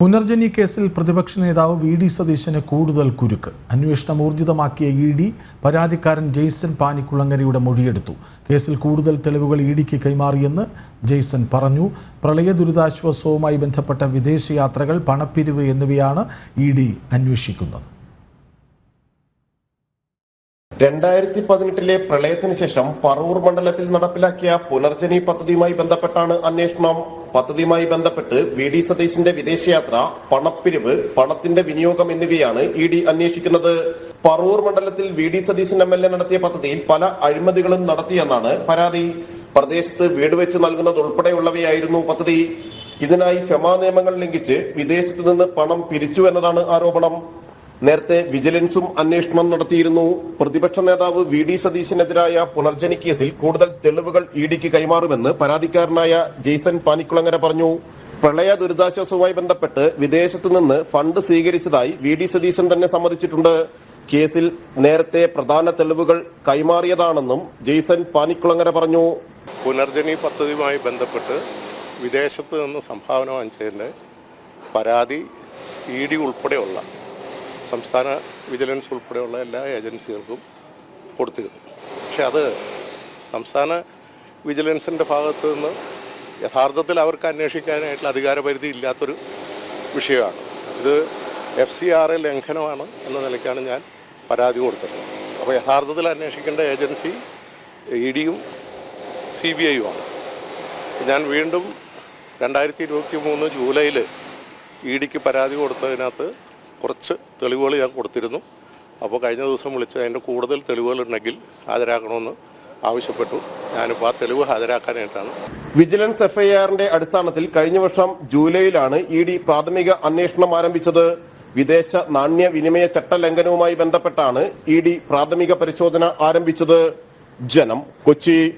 പുനർജനി കേസിൽ പ്രതിപക്ഷ നേതാവ് വി ഡി സതീശന് കൂടുതൽ കുരുക്ക്. അന്വേഷണം ഊർജിതമാക്കിയ ഇ ഡി പരാതിക്കാരൻ ജെയ്സൺ പാനിക്കുളങ്ങരയുടെ മൊഴിയെടുത്തു. കേസിൽ കൂടുതൽ തെളിവുകൾ ഇ ഡിക്ക് കൈമാറിയെന്ന് ജെയ്സൺ പറഞ്ഞു. പ്രളയ ദുരിതാശ്വാസവുമായി ബന്ധപ്പെട്ട വിദേശയാത്രകൾ പണപ്പിരിവ് എന്നിവയാണ് ഇ ഡി അന്വേഷിക്കുന്നത്. രണ്ടായിരത്തി പതിനെട്ടിലെ പ്രളയത്തിന് ശേഷം പറവൂർ മണ്ഡലത്തിൽ നടപ്പിലാക്കിയ പുനർജനി പദ്ധതിയുമായി ബന്ധപ്പെട്ടാണ് അന്വേഷണം. പദ്ധതിയുമായി ബന്ധപ്പെട്ട് വി ഡി സതീശിന്റെ വിദേശയാത്ര പണപ്പിരിവ് പണത്തിന്റെ വിനിയോഗം എന്നിവയാണ് ഇ ഡി അന്വേഷിക്കുന്നത്. പറവൂർ മണ്ഡലത്തിൽ V D Satheesan M L A നടത്തിയ പദ്ധതിയിൽ പല അഴിമതികളും നടത്തിയെന്നാണ് പരാതി. പ്രദേശത്ത് വീട് വെച്ച് നൽകുന്നത് ഉൾപ്പെടെയുള്ളവയായിരുന്നു പദ്ധതി. ഇതിനായി ഫെമ നിയമങ്ങൾ ലംഘിച്ച് വിദേശത്ത് നിന്ന് പണം പിരിച്ചു എന്നതാണ് ആരോപണം. നേരത്തെ വിജിലൻസും അന്വേഷണം നടത്തിയിരുന്നു. പ്രതിപക്ഷ നേതാവ് വി ഡി സതീശിനെതിരായ പുനർജനി കേസിൽ കൂടുതൽ തെളിവുകൾ ഇ ഡിക്ക് കൈമാറുമെന്ന് പരാതിക്കാരനായ ജെയ്സൺ പാനിക്കുളങ്ങര പറഞ്ഞു. പ്രളയ ദുരിതാശ്വാസവുമായി ബന്ധപ്പെട്ട് വിദേശത്തു നിന്ന് ഫണ്ട് സ്വീകരിച്ചതായി വി ഡി സതീശൻ തന്നെ സമ്മതിച്ചിട്ടുണ്ട്. കേസിൽ നേരത്തെ പ്രധാന തെളിവുകൾ കൈമാറിയതാണെന്നും ജെയ്സൺ പാനിക്കുളങ്ങര പറഞ്ഞു. പുനർജനി പദ്ധതിയുമായി ബന്ധപ്പെട്ട് വിദേശത്ത് നിന്ന് സംഭാവന വാങ്ങിച്ചതിന്റെ പരാതി ഇ ഡി ഉൾപ്പെടെയുള്ള സംസ്ഥാന വിജിലൻസ് ഉൾപ്പെടെയുള്ള എല്ലാ ഏജൻസികൾക്കും കൊടുത്തിരുന്നു പക്ഷെ അത് സംസ്ഥാന വിജിലൻസിന്റെ ഭാഗത്ത് നിന്ന് യഥാർത്ഥത്തിൽ അവർക്ക് അന്വേഷിക്കാനായിട്ടുള്ള അധികാരപരിധി ഇല്ലാത്തൊരു വിഷയമാണ്. ഇത് എഫ് സി ആർ എ ലംഘനമാണ് എന്ന നിലയ്ക്കാണ് ഞാൻ പരാതി കൊടുത്തത്. അപ്പോൾ യഥാർത്ഥത്തിൽ അന്വേഷിക്കേണ്ട ഏജൻസി ഇ ഡിയും സി ബി ഐയുമാണ്. ഞാൻ വീണ്ടും രണ്ടായിരത്തി ഇരുപത്തി മൂന്ന് ജൂലൈയിൽ ഇ ഡിക്ക് പരാതി കൊടുത്തതിനകത്ത് കുറച്ച് തെളിവുകൾ ഞാൻ കൊടുത്തിരുന്നു. അപ്പോൾ കഴിഞ്ഞ ദിവസം വിളിച്ച് അതിന്റെ കൂടുതൽ തെളിവുകളുണ്ടെങ്കിൽ ഹാജരാക്കണമെന്ന് ആവശ്യപ്പെട്ടു. ഞാനിപ്പോൾ ആ തെളിവ് ഹാജരാക്കാനായിട്ടാണ്. വിജിലൻസ് എഫ്ഐആറിന്റെ അടിസ്ഥാനത്തിൽ കഴിഞ്ഞ വർഷം ജൂലൈയിലാണ് ഇ ഡി പ്രാഥമിക അന്വേഷണം ആരംഭിച്ചത്. വിദേശ നാണ്യ വിനിമയ ചട്ടലംഘനവുമായി ബന്ധപ്പെട്ടാണ് ഇ ഡി പ്രാഥമിക പരിശോധന ആരംഭിച്ചത്. ജനം കൊച്ചി.